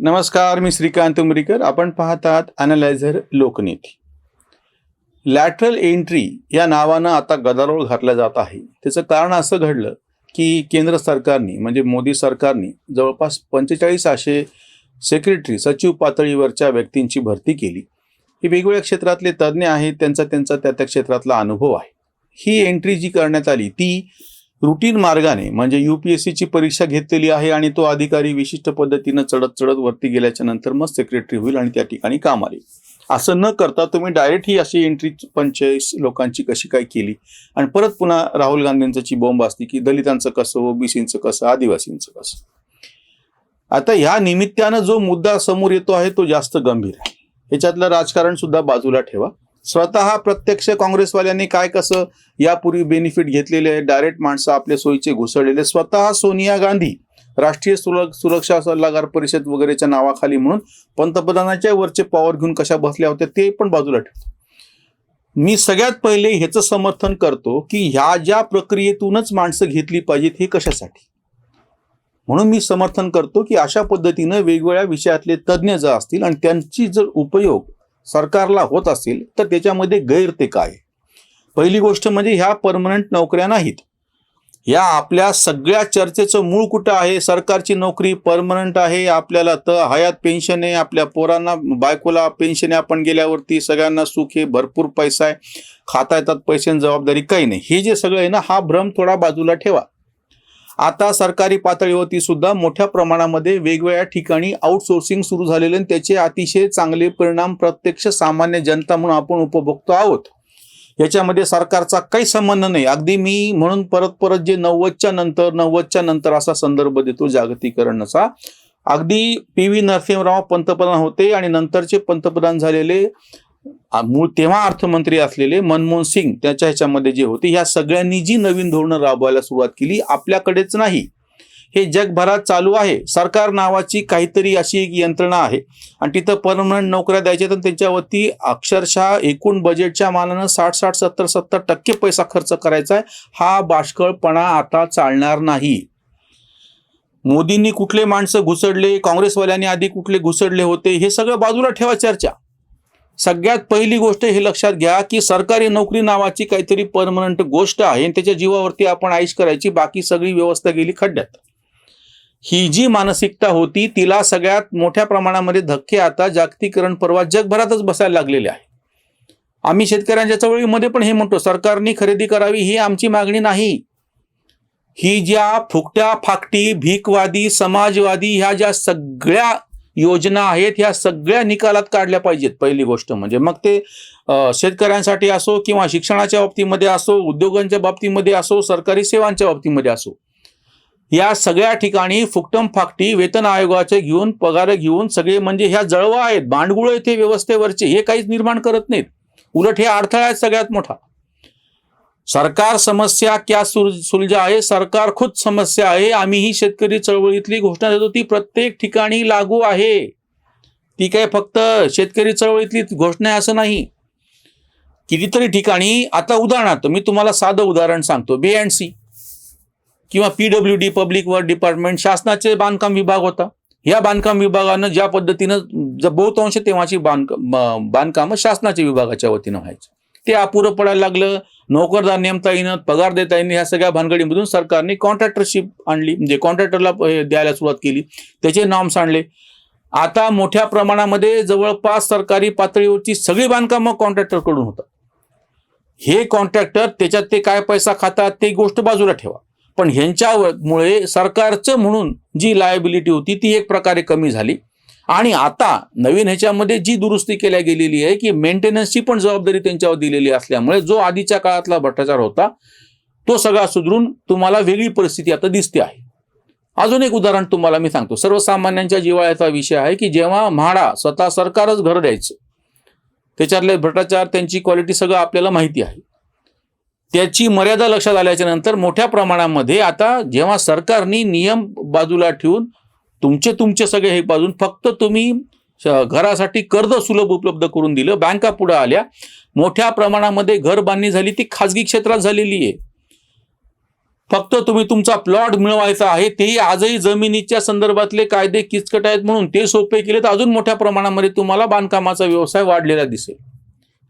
नमस्कार मी श्रीकांत उमरीकर. आपण पाहतात अनालायझर लोकनीती. लॅटरल एंट्री या नावानं आता गदारोळ घातला जात आहे. त्याचं कारण असं घडलं की केंद्र सरकारने म्हणजे मोदी सरकारने जवळपास पंचेचाळीस असे सेक्रेटरी सचिव पातळीवरच्या व्यक्तींची भरती केली. हे वेगवेगळ्या क्षेत्रातले तज्ज्ञ आहेत त्यांचा त्यांचा त्या त्या क्षेत्रातला अनुभव आहे. ही एंट्री जी करण्यात आली ती रुटीन मार्गाने म्हणजे यू पी एस सीची परीक्षा घेतलेली आहे आणि तो अधिकारी विशिष्ट पद्धतीनं चढत चढत वरती गेल्याच्यानंतर मग सेक्रेटरी होईल आणि त्या ठिकाणी काम आले. असं न करता तुम्ही डायरेक्ट ही अशी एंट्री पंचेचाळीस लोकांची कशी काय केली? आणि परत पुन्हा राहुल गांधींची बॉम्ब असते की दलितांचं कसं ओबीसीचं कसं आदिवासींचं कसं? आता ह्या निमित्तानं जो मुद्दा समोर येतो आहे तो जास्त गंभीर आहे. ह्याच्यातलं राजकारण सुद्धा बाजूला ठेवा. स्वतः प्रत्यक्ष काँग्रेसवाल्यांनी काय कसं यापूर्वी बेनिफिट घेतलेले आहे डायरेक्ट माणसं आपल्या सोयीचे घुसळलेले स्वतः सोनिया गांधी राष्ट्रीय सुरक्षा सल्लागार परिषद वगैरेच्या नावाखाली म्हणून पंतप्रधानाच्या वरचे पॉवर घेऊन कशा बसल्या होत्या ते पण बाजूला ठेवतो मी सगळ्यात पहिले ह्याचं समर्थन करतो की ह्या ज्या प्रक्रियेतूनच माणसं घेतली पाहिजेत हे कशासाठी? म्हणून मी समर्थन करतो की अशा पद्धतीनं वेगवेगळ्या विषयातले तज्ज्ञ जर असतील आणि त्यांची जर उपयोग सरकारला होत असेल तर त्याच्यामध्ये गैर ते काय पहिली गोष्ट म्हणजे ह्या परमनंट नोकऱ्या नाहीत. या आपल्या सगळ्या चर्चेचं मूळ कुठं आहे? सरकारची नोकरी परमनंट आहे आपल्याला तर हयात पेन्शन आहे आपल्या पोरांना बायकोला पेन्शन आहे आपण गेल्यावरती सगळ्यांना सुख आहे भरपूर पैसा आहे खाता येतात पैशांची जबाबदारी काही नाही. हे जे सगळं आहे ना हा भ्रम थोडा बाजूला ठेवा. आता सरकारी पातळीवरती सुद्धा मोठ्या प्रमाणामध्ये वेगवेगळ्या ठिकाणी आउटसोर्सिंग सुरू झालेले आणि त्याचे अतिशय चांगले परिणाम प्रत्यक्ष सामान्य जनता म्हणून आपण उपभोगतो आहोत. याच्यामध्ये सरकारचा काही संबंध नाही. अगदी मी म्हणून परत परत जे नव्वदच्या नंतर नव्वदच्या नंतर असा संदर्भ देतो जागतिकरणाचा अगदी पी व्ही नरसिंहराव पंतप्रधान होते आणि नंतरचे पंतप्रधान झालेले मूळ तेव्हा अर्थमंत्री असलेले मनमोहन सिंग त्याच्या ह्याच्यामध्ये जे होते ह्या सगळ्यांनी जी नवीन धोरणं राबवायला सुरुवात केली आपल्याकडेच नाही. हे जगभरात चालू आहे. सरकार नावाची काहीतरी अशी एक यंत्रणा आहे. आणि तिथं परमनंट नोकऱ्या द्यायच्या तर त्यांच्यावरती अक्षरशः एकूण बजेटच्या मानानं साठ साठ सत्तर सत्तर टक्के पैसा खर्च करायचा आहे. हा बाष्कळपणा आता चालणार नाही. मोदींनी कुठले माणसं घुसडले काँग्रेसवाल्यांनी आधी कुठले घुसडले होते हे सगळं बाजूला ठेवा चर्चा. सगळ्यात पहिली गोष्ट हे लक्षात घ्या की सरकारी नोकरी नावाची काहीतरी परमनंट गोष्ट आहे आणि त्याच्या जीवावरती आपण आईश करायची बाकी सगळी व्यवस्था गेली खड्ड्यात. ही जी मानसिकता होती तिला सगळ्यात मोठ्या प्रमाणामध्ये धक्के आता जागतिकरण परवा जगभरातच बसायला लागलेले आहे. आम्ही शेतकऱ्यांच्या चळवळीमध्ये पण हे म्हणतो सरकारने खरेदी करावी ही आमची मागणी नाही. ही ज्या फुकट्या फाकटी भीकवादी समाजवादी ह्या ज्या सगळ्या योजना आहेत ह्या सगळ्या निकालात काढल्या पाहिजेत. पहिली गोष्ट म्हणजे मग ते शेतकऱ्यांसाठी असो किंवा शिक्षणाच्या बाबतीमध्ये असो उद्योगांच्या बाबतीमध्ये असो सरकारी सेवांच्या बाबतीमध्ये असो या सगळ्या ठिकाणी फुकटम फाकटी वेतन आयोगाचे घेऊन पगार घेऊन सगळे म्हणजे ह्या जळवा आहेत. भांडगुळ येथे व्यवस्थेवरचे हे काहीच निर्माण करत नाहीत. उलट हे अडथळा आहे सगळ्यात मोठा. सरकार समस्या क्या सुल सुलझा आहे? सरकार खुद समस्या आहे. आम्ही ही शेतकरी चळवळीतली घोषणा देतो. ती प्रत्येक ठिकाणी लागू आहे. ती काय फक्त शेतकरी चळवळीतली घोषणा आहे असं नाही. कितीतरी ठिकाणी आता उदाहरणार्थ मी तुम्हाला साधं उदाहरण सांगतो. बी अँड सी किंवा P W D public work department शासनाचे बांधकाम विभाग होता. या बांधकाम विभागानं ज्या पद्धतीनं बहुतांश तेव्हाची बांधकाम बांधकामं शासनाच्या विभागाच्या वतीनं व्हायचे. ते अपुरं पडायला लागलं. नोकरदार नेमता येणं पगार देता येणं ह्या सगळ्या भानगडीमधून सरकारने कॉन्ट्रॅक्टरशिप आणली म्हणजे कॉन्ट्रॅक्टरला द्यायला सुरुवात केली. त्याचे नॉर्म्स आणले आता मोठ्या प्रमाणामध्ये जवळपास सरकारी पातळीवरची सगळी बांधकामं कॉन्ट्रॅक्टरकडून होतात. हे कॉन्ट्रॅक्टर त्याच्यात ते काय पैसा खातात ते गोष्ट बाजूला ठेवा. पण ह्यांच्यामुळे सरकारचं म्हणून जी लायबिलिटी होती ती एक प्रकारे कमी झाली. आणि आता नवीन ह्याच्यामध्ये जी दुरुस्ती केल्या गेलेली आहे की मेंटेनन्सची पण जबाबदारी त्यांच्यावर दिलेली असल्यामुळे जो आधीच्या काळातला भ्रष्टाचार होता तो सगळा सुधरून तुम्हाला वेगळी परिस्थिती आता दिसते आहे. अजून एक उदाहरण तुम्हाला मी सांगतो. सर्वसामान्यांच्या जिव्हाळ्याचा विषय आहे की जेव्हा म्हाडा स्वतः सरकारच घर द्यायचं त्याच्यातले भ्रष्टाचार त्यांची क्वालिटी सगळं आपल्याला माहिती आहे. त्याची मर्यादा लक्षात आल्याच्यानंतर मोठ्या प्रमाणामध्ये आता जेव्हा सरकारने नियम बाजूला ठेवून तुमचे तुमचे सगळे हे बाजून फक्त तुम्ही घरासाठी कर्ज सुलभ उपलब्ध करून दिलं बँका पुढे आल्या. मोठ्या प्रमाणामध्ये घर बांधणी झाली ती खाजगी क्षेत्रात झालेली आहे. फक्त तुम्ही तुमचा प्लॉट मिळवायचा आहे तेही आजही जमिनीच्या संदर्भातले कायदे किचकट आहेत म्हणून ते सोपे केले तर अजून मोठ्या प्रमाणामध्ये तुम्हाला बांधकामाचा व्यवसाय वाढलेला दिसेल.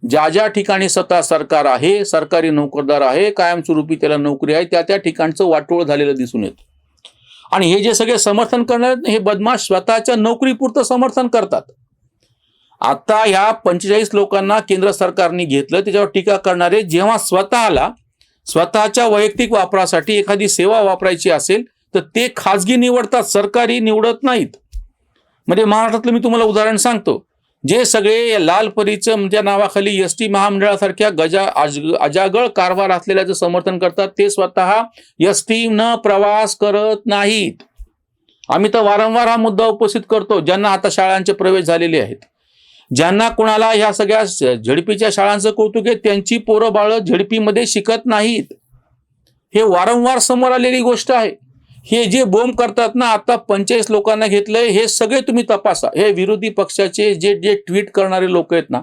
ज्या ज्या ठिकाणी स्वतः सरकार आहे सरकारी नोकरदार आहे कायमस्वरूपी त्याला नोकरी आहे त्या त्या ठिकाणचं वाटोळ झालेलं दिसून येतं. आणि हे जे सगळे समर्थन करणार हे बदमाश स्वतःच्या नोकरीपुरतं समर्थन करतात. आता ह्या पंचेचाळीस लोकांना केंद्र सरकारने घेतलं त्याच्यावर टीका करणारे जेव्हा स्वतःला स्वतःच्या वैयक्तिक वापरासाठी एखादी सेवा वापरायची असेल तर ते खाजगी निवडतात सरकारी निवडत नाहीत. म्हणजे महाराष्ट्रातलं मी तुम्हाला उदाहरण सांगतो. जे सगळे लाल परीचं म्हणजे नावाखाली एस टी महामंडळासारख्या गजा अज अजागळ कारभार असलेल्याचं समर्थन करतात ते स्वतः एस न प्रवास करत नाहीत. आम्ही तर वारंवार हा मुद्दा उपस्थित करतो ज्यांना आता शाळांचे प्रवेश झालेले आहेत. ज्यांना कोणाला ह्या सगळ्या झडपीच्या शाळांचं कौतुक आहे त्यांची पोरं बाळं झडपीमध्ये शिकत नाहीत. हे वारंवार समोर आलेली गोष्ट आहे. हे जे बोंब करतात ना आता पंचेचाळीस लोकांना घेतलंय हे सगळे तुम्ही तपासा. हे विरोधी पक्षाचे जे जे ट्विट करणारे लोक आहेत ना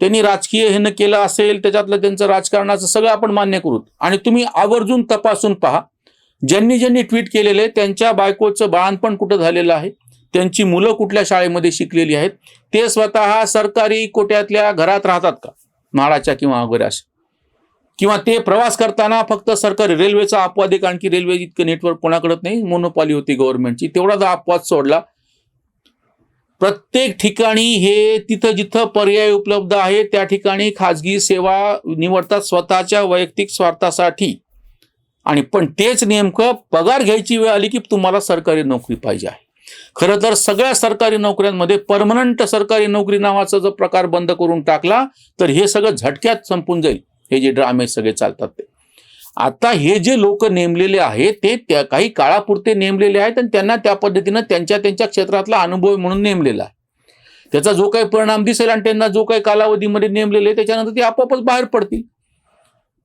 त्यांनी राजकीय हे न केलं असेल त्याच्यातलं त्यांचं राजकारणाचं सगळं आपण मान्य करू. आणि तुम्ही आवर्जून तपासून पहा. ज्यांनी ज्यांनी ट्विट केलेले त्यांच्या बायकोचं बाळणपण कुठं झालेलं आहे? त्यांची मुलं कुठल्या शाळेमध्ये शिकलेली आहेत? ते स्वतः सरकारी कोट्यातल्या घरात राहतात का? म्हाडाच्या किंवा वगैरे अशा. किंवा ते प्रवास करताना फक्त सरकारी रेल्वेचा अपवाद आहे कारण की रेल्वे इतकं नेटवर्क कोणाकडे नाही मोनोपॉली होती गव्हर्नमेंटची तेवढा जो अपवाद सोडला. प्रत्येक ठिकाणी हे तिथं जिथं पर्याय उपलब्ध आहे त्या ठिकाणी खाजगी सेवा निवडतात स्वतःच्या वैयक्तिक स्वार्थासाठी. आणि पण तेच नेमकं पगार घ्यायची वेळ आली की तुम्हाला सरकारी नोकरी पाहिजे आहे. खरं तर सगळ्या सरकारी नोकऱ्यांमध्ये परमनंट सरकारी नोकरी नावाचा जर प्रकार बंद करून टाकला तर हे सगळं झटक्यात संपून जाईल. हे जे ड्रामे सगळे चालतात ते. आता हे जे लोक नेमलेले आहेत ते त्या काही काळापुरते नेमलेले आहेत आणि त्यांना त्या पद्धतीनं त्यांच्या त्यांच्या क्षेत्रातला अनुभव म्हणून नेमलेला आहे. त्याचा जो काही परिणाम दिसेल आणि त्यांना जो काही कालावधीमध्ये नेमलेले त्याच्यानंतर ते आपोआपच बाहेर पडतील.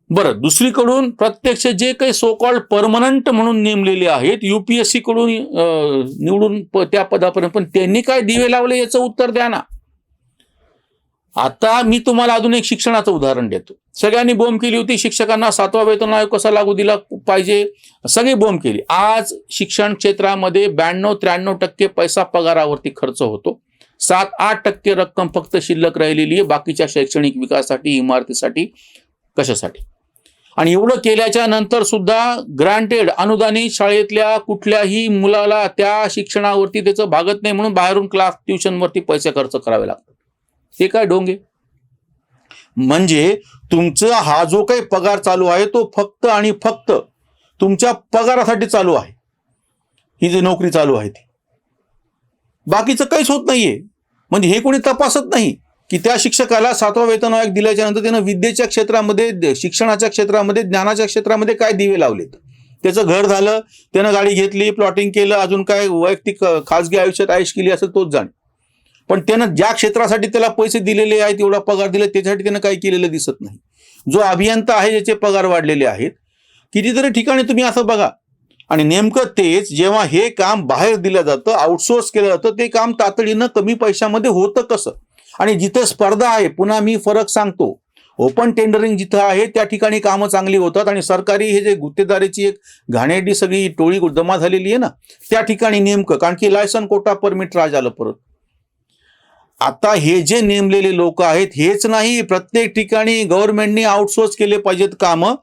बरं दुसरीकडून प्रत्यक्ष जे काही सो कॉल्ड परमनंट म्हणून नेमलेले आहेत युपीएससी कडून निवडून प- त्या पदापर्यंत पण त्यांनी काय दिवे लावले याचं उत्तर द्या ना. आता मी तुम्हाला अजून एक शिक्षणाचं उदाहरण देतो. सगळ्यांनी बोंब केली होती शिक्षकांना सातवा वेतन आयोग कसा लागू दिला पाहिजे? सगळी बोंब केली. आज शिक्षण क्षेत्रामध्ये ब्याण्णव त्र्याण्णव टक्के पैसा पगारावरती खर्च होतो. सात आठ टक्के रक्कम फक्त शिल्लक राहिलेली आहे. बाकीच्या शैक्षणिक विकासासाठी इमारतीसाठी कशासाठी? आणि एवढं केल्याच्यानंतर सुद्धा ग्रांटेड अनुदानित शाळेतल्या कुठल्याही मुलाला त्या शिक्षणावरती त्याचं भागत नाही म्हणून बाहेरून क्लास ट्युशनवरती पैसे खर्च करावे लागतात. ते काय डोंगे? म्हणजे तुमचा हा जो काही पगार चालू आहे तो फक्त आणि फक्त तुमच्या पगारासाठी चालू आहे. ही जी नोकरी चालू आहे ती. बाकीचं काहीच होत नाहीये. म्हणजे हे कोणी तपासत नाही की त्या शिक्षकाला सातवा वेतन आयोग दिल्याच्या नंतर त्यानं विद्येच्या क्षेत्रामध्ये शिक्षणाच्या क्षेत्रामध्ये ज्ञानाच्या क्षेत्रामध्ये काय दिवे लावलेत? त्याचं घर झालं त्यानं गाडी घेतली प्लॉटिंग केलं अजून काय वैयक्तिक खाजगी आयुष्यात आयुष केली असं तोच जाण. पण त्यानं ज्या क्षेत्रासाठी त्याला पैसे दिलेले आहेत एवढा पगार दिला त्याच्यासाठी त्यानं काही केलेलं दिसत नाही. जो अभियंता आहे ज्याचे पगार वाढलेले आहेत कितीतरी ठिकाणी तुम्ही असं बघा. आणि नेमकं तेच जेव्हा हे काम बाहेर दिलं जातं आउटसोर्स केलं जातं ते काम तातडीनं कमी पैशामध्ये होतं कसं? आणि जिथं स्पर्धा आहे पुन्हा मी फरक सांगतो. ओपन टेंडरिंग जिथं आहे त्या ठिकाणी कामं चांगली होतात आणि सरकारी हे जे गुत्तेदारीची एक घाणेरडी सगळी टोळी जमा झालेली आहे ना त्या ठिकाणी नेमकं कारण की लायसन कोटा परमिट राज आलं परत. आता हे जे नेमलेले लोक आहेत हेच नाही प्रत्येक ठिकाणी गव्हर्नमेंटने आउटसोर्स केले पाहिजेत कामं.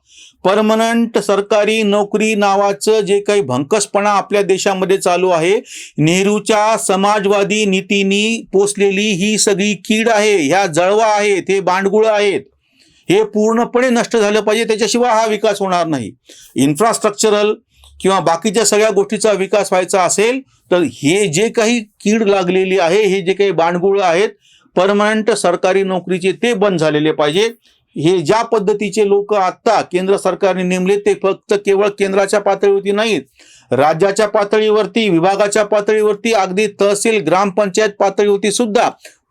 परमनंट सरकारी नोकरी नावाचं जे काही भंकसपणा आपल्या देशामध्ये चालू आहे नेहरूच्या समाजवादी नीतीनी पोचलेली ही सगळी कीड आहे ह्या जळवा आहेत हे बांडगुळं आहेत. हे पूर्णपणे नष्ट झालं पाहिजे त्याच्याशिवाय हा विकास होणार नाही. इन्फ्रास्ट्रक्चरल किंवा बाकीच्या सगळ्या गोष्टीचा विकास व्हायचा असेल तर हे जे काही कीड लागलेली आहे हे जे काही बाणगुळ आहेत परमनंट सरकारी नोकरीचे ते बंद झालेले पाहिजे. हे ज्या पद्धतीचे लोक आत्ता केंद्र सरकारने नेमले ते फक्त केवळ केंद्राच्या पातळीवरती नाहीत. राज्याच्या पातळीवरती विभागाच्या पातळीवरती अगदी तहसील ग्रामपंचायत पातळीवरती सुद्धा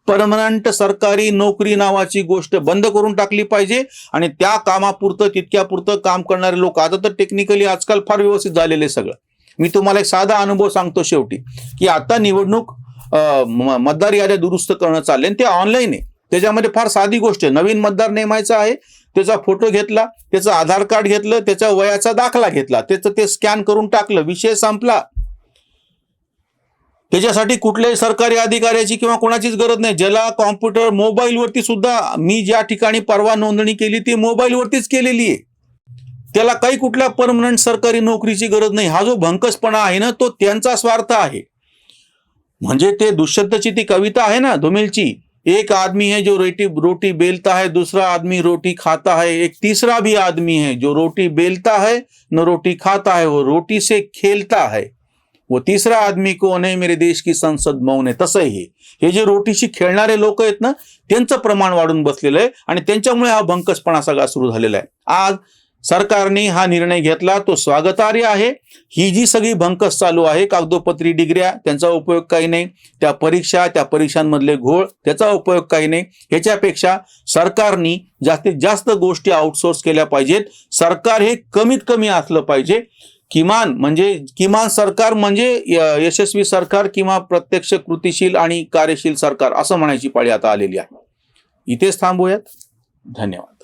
परमनंट सरकारी नोकरी नावाची गोष्ट बंद करून टाकली पाहिजे आणि त्या कामापुरतं तितक्यापुरतं काम करणारे लोक आता तर टेक्निकली आजकाल फार व्यवस्थित झालेले आहे सगळं. मी तुम्हाला एक साधा अनुभव सांगतो शेवटी की आता निवडणूक म- मतदार याद्या दुरुस्त करणं चालले आणि ते ऑनलाईन आहे. त्याच्यामध्ये फार साधी गोष्ट आहे. नवीन मतदार नेमायचा आहे त्याचा फोटो घेतला त्याचं आधार कार्ड घेतलं त्याच्या वयाचा दाखला घेतला त्याचं ते स्कॅन करून टाकलं विषय संपला. त्याच्यासाठी कुठल्याही सरकारी अधिकाऱ्याची किंवा कोणाचीच गरज नाही. ज्याला कॉम्प्युटर मोबाईलवरती सुद्धा मी ज्या ठिकाणी परवा नोंदणी केली ती मोबाईलवरतीच केलेली आहे. त्याला काही कुठल्या परमनंट सरकारी नोकरीची गरज नाही. हा जो भंकसपणा आहे ना तो त्यांचा स्वार्थ आहे. म्हणजे ते दुष्यंतची ती कविता आहे ना धुमिलची. एक आदमी है जो रोटी रोटी बेलता है दूसरा आदमी रोटी खाता है एक तीसरा भी आदमी है जो रोटी बेलता है न रोटी खाता है वो रोटी से खेलता है। व तिसरा आदमी कोण आहे मेरे देश की संसद मौन आहे तसं हे हे जे रोटीशी खेळणारे लोक आहेत ना त्यांचं प्रमाण वाढून बसलेलं आहे आणि त्यांच्यामुळे हा भंकसपणा सगळा सुरू झालेला आहे. आज सरकारने हा निर्णय घेतला तो स्वागतार्ह आहे. ही जी सगळी भंकस चालू आहे कागदोपत्री डिग्र्या त्यांचा उपयोग काही नाही. त्या परीक्षा त्या परीक्षांमधले घोळ त्याचा उपयोग काही नाही. ह्याच्यापेक्षा सरकारनी जास्तीत जास्त गोष्टी आउटसोर्स केल्या पाहिजेत. सरकार हे कमीत कमी असलं पाहिजे. किमान म्हणजे किमान सरकार म्हणजे य- यशस्वी सरकार किंवा प्रत्यक्ष कृतीशील आणि कार्यशील सरकार असं म्हणायची पाळी आता आलेली आहे. इथेच थांबूयात. धन्यवाद.